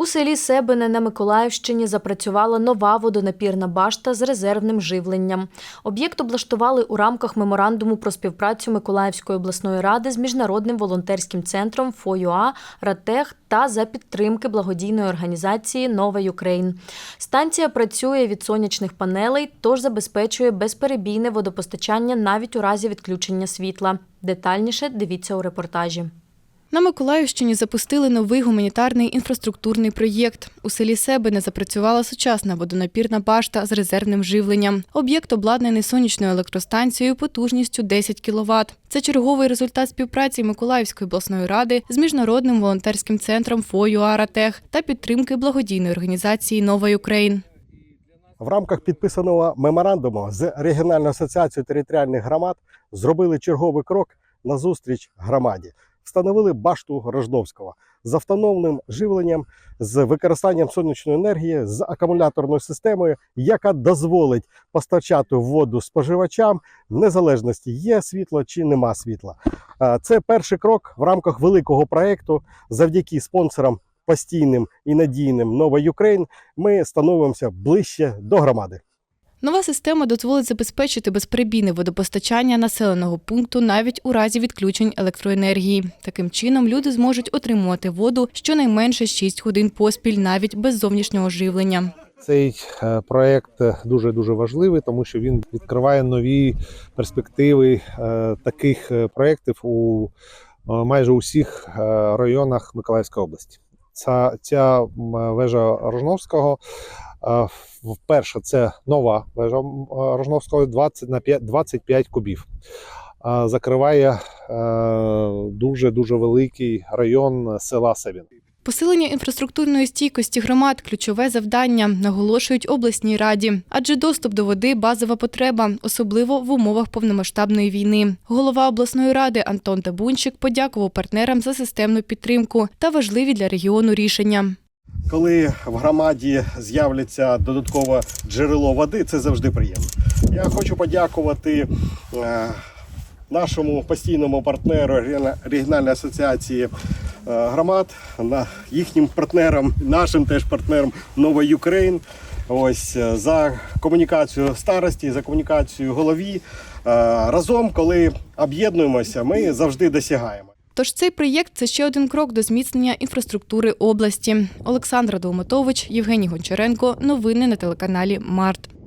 У селі Себене на Миколаївщині запрацювала нова водонапірна башта з резервним живленням. Об'єкт облаштували у рамках меморандуму про співпрацю Миколаївської обласної ради з міжнародним волонтерським центром ФОЮА Ратех та за підтримки благодійної організації Нова Юкрейн. Станція працює від сонячних панелей, тож забезпечує безперебійне водопостачання навіть у разі відключення світла. Детальніше дивіться у репортажі. На Миколаївщині запустили новий гуманітарний інфраструктурний проєкт. У селі Себене запрацювала сучасна водонапірна башта з резервним живленням. Об'єкт обладнаний сонячною електростанцією потужністю 10 кВт. Це черговий результат співпраці Миколаївської обласної ради з міжнародним волонтерським центром ФОЮ Аратех та підтримки благодійної організації Нова Юкрейн. В рамках підписаного меморандуму з регіональною асоціацією територіальних громад зробили черговий крок на зустріч громаді. Встановили башту Рожновського з автономним живленням, з використанням сонячної енергії, з акумуляторною системою, яка дозволить постачати воду споживачам в незалежності є світло чи нема світла. Це перший крок в рамках великого проекту завдяки спонсорам постійним і надійним Нова Юкрейн ми становимося ближче до громади. Нова система дозволить забезпечити безперебійне водопостачання населеного пункту навіть у разі відключень електроенергії. Таким чином люди зможуть отримувати воду щонайменше 6 годин поспіль, навіть без зовнішнього живлення. Цей е, проект дуже дуже важливий, тому що він відкриває нові перспективи е, таких е, проєктів у майже усіх районах Миколаївської області. Ця, ця вежа Рожновського вперше це нова вежа Рожновського 20 на 5, 25 кубів. Закриває дуже дуже великий район села Себін. Посилення інфраструктурної стійкості громад ключове завдання, наголошують обласній раді, адже доступ до води базова потреба, особливо в умовах повномасштабної війни. Голова обласної ради Антон Табунчик подякував партнерам за системну підтримку та важливі для регіону рішення. Коли в громаді з'являться додаткове джерело води, це завжди приємно. Я хочу подякувати е, нашому постійному партнеру регіона- регіональної асоціації е, громад, їхнім партнерам, нашим теж партнерам Нова Юкрейн. Ось е, за комунікацію старості, за комунікацію голові. Разом, коли об'єднуємося, ми завжди досягаємо. Тож цей проєкт це ще один крок до зміцнення інфраструктури області. Олександра Долматович, Євгеній Гончаренко. Новини на телеканалі Март.